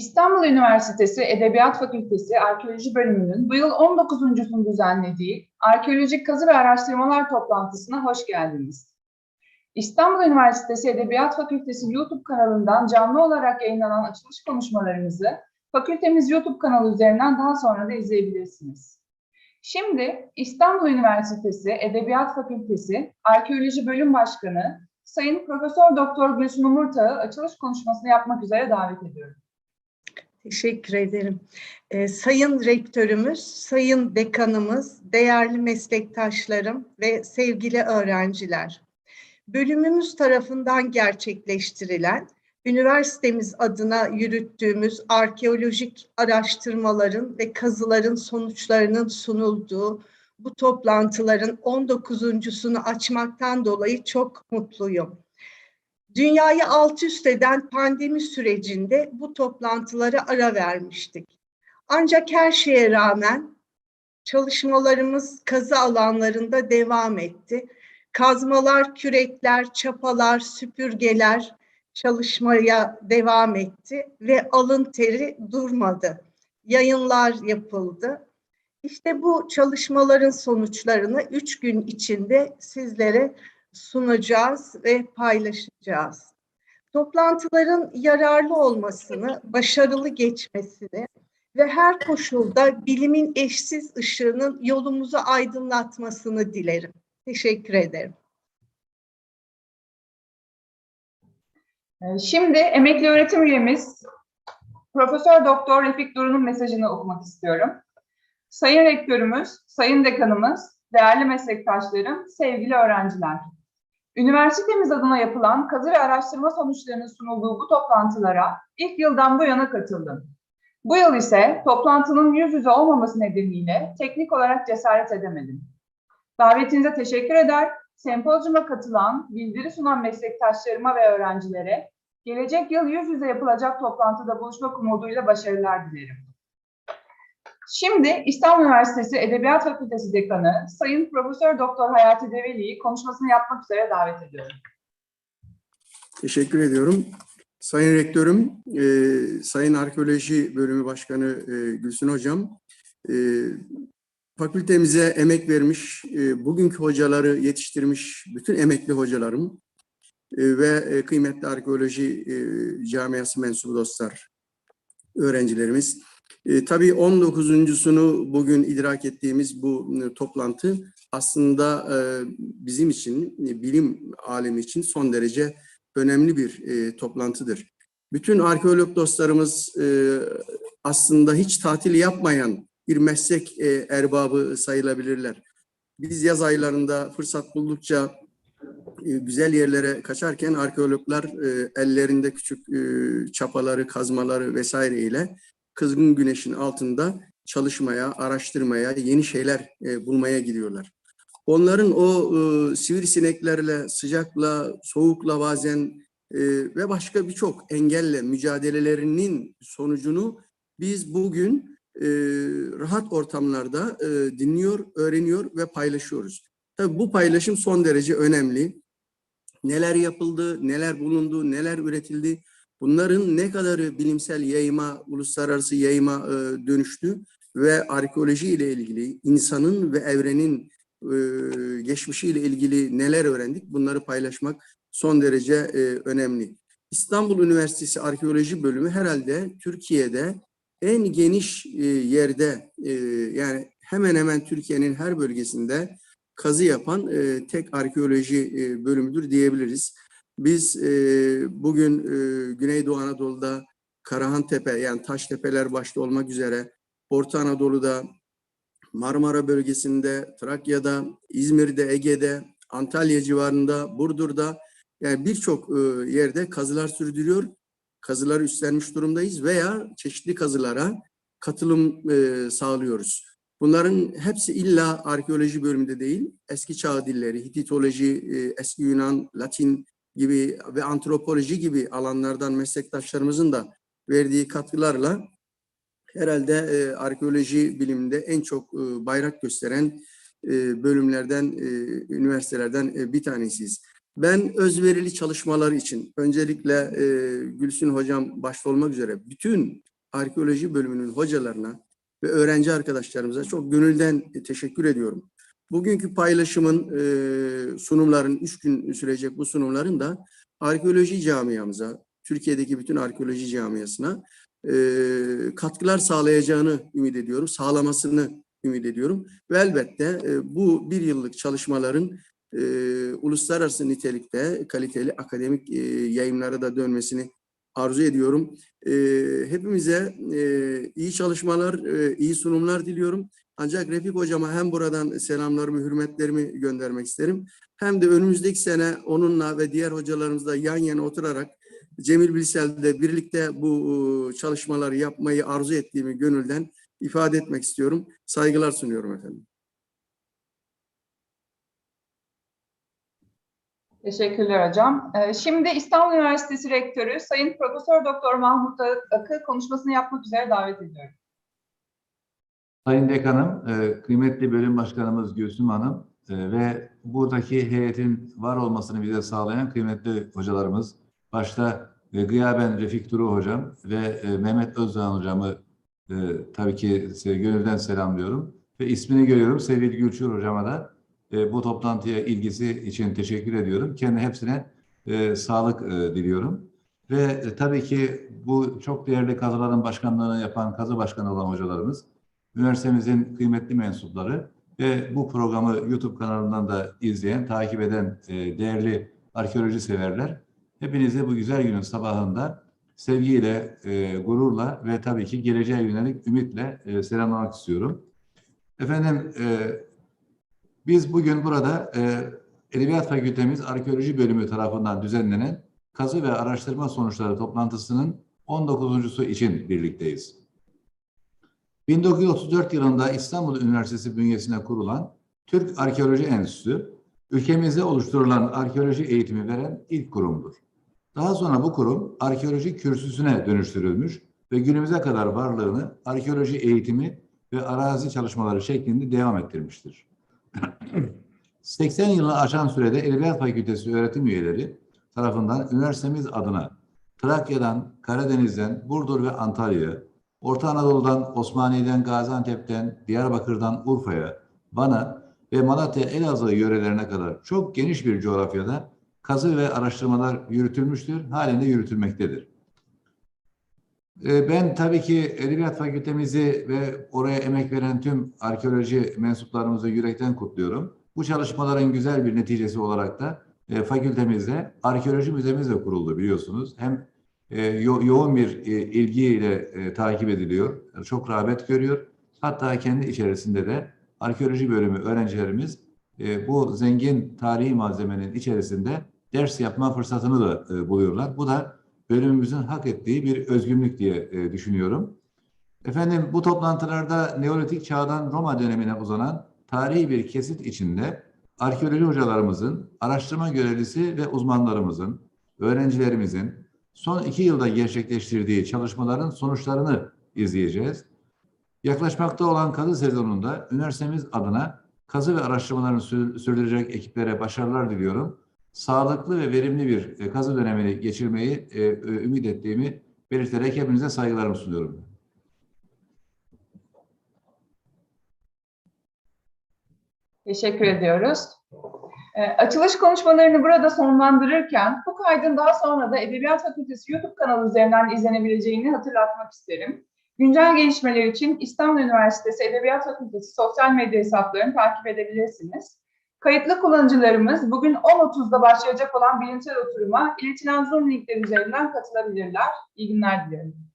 İstanbul Üniversitesi Edebiyat Fakültesi Arkeoloji Bölümünün bu yıl 19.sunu düzenlediği Arkeolojik Kazı ve Araştırmalar toplantısına hoş geldiniz. İstanbul Üniversitesi Edebiyat Fakültesi YouTube kanalından canlı olarak yayınlanan açılış konuşmalarımızı fakültemiz YouTube kanalı üzerinden daha sonra da izleyebilirsiniz. Şimdi İstanbul Üniversitesi Edebiyat Fakültesi Arkeoloji Bölüm Başkanı Sayın Profesör Doktor Gülsün Umurtağ'ı açılış konuşmasını yapmak üzere davet ediyorum. Teşekkür ederim. Ee, sayın Rektörümüz, Sayın Dekanımız, değerli meslektaşlarım ve sevgili öğrenciler. Bölümümüz tarafından gerçekleştirilen, üniversitemiz adına yürüttüğümüz arkeolojik araştırmaların ve kazıların sonuçlarının sunulduğu bu toplantıların 19.sunu açmaktan dolayı çok mutluyum. Dünyayı alt üst eden pandemi sürecinde bu toplantılara ara vermiştik. Ancak her şeye rağmen çalışmalarımız kazı alanlarında devam etti. Kazmalar, kürekler, çapalar, süpürgeler çalışmaya devam etti ve alın teri durmadı. Yayınlar yapıldı. İşte bu çalışmaların sonuçlarını üç gün içinde sizlere sunacağız ve paylaşacağız. Toplantıların yararlı olmasını, başarılı geçmesini ve her koşulda bilimin eşsiz ışığının yolumuzu aydınlatmasını dilerim. Teşekkür ederim. Ee, Şimdi emekli öğretim üyemiz Profesör Doktor Refik Duru'nun mesajını okumak istiyorum. Sayın Rektörümüz, Sayın Dekanımız, değerli meslektaşlarım, sevgili öğrenciler. Üniversitemiz adına yapılan kazı ve araştırma sonuçlarının sunulduğu bu toplantılara ilk yıldan bu yana katıldım. Bu yıl ise toplantının yüz yüze olmaması nedeniyle teknik olarak cesaret edemedim. Davetinize teşekkür eder, sempozyuma katılan, bildiri sunan meslektaşlarıma ve öğrencilere gelecek yıl yüz yüze yapılacak toplantıda buluşmak umuduyla başarılar dilerim. Şimdi İstanbul Üniversitesi Edebiyat Fakültesi Dekanı Sayın Profesör Doktor Hayati Develi'yi konuşmasını yapmak üzere davet ediyorum. Teşekkür ediyorum. Sayın Rektörüm, e, Sayın Arkeoloji Bölümü Başkanı e, Gülsün Hocam, e, fakültemize emek vermiş, e, bugünkü hocaları yetiştirmiş bütün emekli hocalarım e, ve e, kıymetli arkeoloji e, camiası mensubu dostlar, öğrencilerimiz. E, tabii 19.sunu bugün idrak ettiğimiz bu e, toplantı aslında e, bizim için, e, bilim alemi için son derece önemli bir e, toplantıdır. Bütün arkeolog dostlarımız e, aslında hiç tatil yapmayan bir meslek e, erbabı sayılabilirler. Biz yaz aylarında fırsat buldukça e, güzel yerlere kaçarken arkeologlar e, ellerinde küçük e, çapaları, kazmaları vesaire ile kızgın güneşin altında çalışmaya, araştırmaya, yeni şeyler e, bulmaya gidiyorlar. Onların o e, sivrisineklerle, sıcakla, soğukla bazen e, ve başka birçok engelle mücadelelerinin sonucunu biz bugün e, rahat ortamlarda e, dinliyor, öğreniyor ve paylaşıyoruz. Tabii bu paylaşım son derece önemli. Neler yapıldı, neler bulundu, neler üretildi, bunların ne kadarı bilimsel yayıma, uluslararası yayıma e, dönüştü ve arkeoloji ile ilgili insanın ve evrenin e, geçmişiyle ilgili neler öğrendik bunları paylaşmak son derece e, önemli. İstanbul Üniversitesi Arkeoloji Bölümü herhalde Türkiye'de en geniş e, yerde e, yani hemen hemen Türkiye'nin her bölgesinde kazı yapan e, tek arkeoloji e, bölümüdür diyebiliriz. Biz e, bugün e, Güneydoğu Anadolu'da Karahantepe yani Taştepeler başta olmak üzere Orta Anadolu'da Marmara bölgesinde, Trakya'da, İzmir'de, Ege'de, Antalya civarında, Burdur'da yani birçok e, yerde kazılar sürdürüyor. Kazıları üstlenmiş durumdayız veya çeşitli kazılara katılım e, sağlıyoruz. Bunların hepsi illa arkeoloji bölümünde değil, eski çağ dilleri, Hititoloji, e, eski Yunan, Latin gibi ve antropoloji gibi alanlardan meslektaşlarımızın da verdiği katkılarla herhalde e, arkeoloji biliminde en çok e, bayrak gösteren e, bölümlerden, e, üniversitelerden e, bir tanesiyiz. Ben özverili çalışmalar için öncelikle e, Gülsün Hocam başta olmak üzere bütün arkeoloji bölümünün hocalarına ve öğrenci arkadaşlarımıza çok gönülden teşekkür ediyorum. Bugünkü paylaşımın e, sunumların, üç gün sürecek bu sunumların da arkeoloji camiamıza, Türkiye'deki bütün arkeoloji camiasına e, katkılar sağlayacağını ümit ediyorum, sağlamasını ümit ediyorum. Ve elbette e, bu bir yıllık çalışmaların e, uluslararası nitelikte kaliteli akademik e, yayınlara da dönmesini arzu ediyorum. E, hepimize e, iyi çalışmalar, e, iyi sunumlar diliyorum. Ancak Refik Hocama hem buradan selamlarımı, hürmetlerimi göndermek isterim. Hem de önümüzdeki sene onunla ve diğer hocalarımızla yan yana oturarak Cemil Bilsel'de birlikte bu çalışmaları yapmayı arzu ettiğimi gönülden ifade etmek istiyorum. Saygılar sunuyorum efendim. Teşekkürler hocam. Ee, Şimdi İstanbul Üniversitesi Rektörü Sayın Profesör Doktor Mahmut Akı konuşmasını yapmak üzere davet ediyorum. Sayın Dekanım, e, kıymetli bölüm başkanımız Gülsüm Hanım e, ve buradaki heyetin var olmasını bize sağlayan kıymetli hocalarımız, başta e, gıyaben Refik Duru hocam ve Mehmet Özdağ hocamı tabii ki gönülden selamlıyorum. Ve ismini görüyorum sevgili Gülçur hocama da bu toplantıya ilgisi için teşekkür ediyorum. Kendi hepsine sağlık diliyorum. Ve tabii ki bu çok değerli kazıların başkanlığını yapan kazı başkanı olan hocalarımız, üniversitemizin kıymetli mensupları ve bu programı YouTube kanalından da izleyen, takip eden e, değerli arkeoloji severler. Hepinizi bu güzel günün sabahında sevgiyle, e, gururla ve tabii ki geleceğe yönelik ümitle e, selamlamak istiyorum. Efendim, e, biz bugün burada e, Edebiyat Fakültemiz Arkeoloji Bölümü tarafından düzenlenen kazı ve araştırma sonuçları toplantısının 19.sü için birlikteyiz. 1934 yılında İstanbul Üniversitesi bünyesine kurulan Türk Arkeoloji Enstitüsü, ülkemizde oluşturulan arkeoloji eğitimi veren ilk kurumdur. Daha sonra bu kurum arkeoloji kürsüsüne dönüştürülmüş ve günümüze kadar varlığını arkeoloji eğitimi ve arazi çalışmaları şeklinde devam ettirmiştir. 80 yılı aşan sürede Edebiyat Fakültesi öğretim üyeleri tarafından üniversitemiz adına Trakya'dan, Karadeniz'den, Burdur ve Antalya'ya, Orta Anadolu'dan, Osmaniye'den, Gaziantep'ten, Diyarbakır'dan Urfa'ya, Van'a ve Malatya Elazığ yörelerine kadar çok geniş bir coğrafyada kazı ve araştırmalar yürütülmüştür, halen de yürütülmektedir. Ee, Ben tabii ki Edebiyat Fakültemizi ve oraya emek veren tüm arkeoloji mensuplarımızı yürekten kutluyorum. Bu çalışmaların güzel bir neticesi olarak da e, fakültemizde arkeoloji müzemiz de kuruldu biliyorsunuz. Hem e, yo- yoğun bir e, ilgiyle e, takip ediliyor, çok rağbet görüyor. Hatta kendi içerisinde de arkeoloji bölümü öğrencilerimiz e, bu zengin tarihi malzemenin içerisinde ders yapma fırsatını da e, buluyorlar. Bu da bölümümüzün hak ettiği bir özgünlük diye e, düşünüyorum. Efendim bu toplantılarda Neolitik çağdan Roma dönemine uzanan tarihi bir kesit içinde arkeoloji hocalarımızın, araştırma görevlisi ve uzmanlarımızın, öğrencilerimizin son iki yılda gerçekleştirdiği çalışmaların sonuçlarını izleyeceğiz. Yaklaşmakta olan kazı sezonunda üniversitemiz adına kazı ve araştırmalarını sür- sürdürecek ekiplere başarılar diliyorum. Sağlıklı ve verimli bir e, kazı dönemini geçirmeyi e, e, ümit ettiğimi belirterek hepinize saygılarımı sunuyorum. Teşekkür ediyoruz. Ee, Açılış konuşmalarını burada sonlandırırken bu kaydın daha sonra da Edebiyat Fakültesi YouTube kanalı üzerinden izlenebileceğini hatırlatmak isterim. Güncel gelişmeler için İstanbul Üniversitesi Edebiyat Fakültesi sosyal medya hesaplarını takip edebilirsiniz. Kayıtlı kullanıcılarımız bugün 10.30'da başlayacak olan bilimsel oturuma iletilen Zoom linkleri üzerinden katılabilirler. İyi günler dilerim.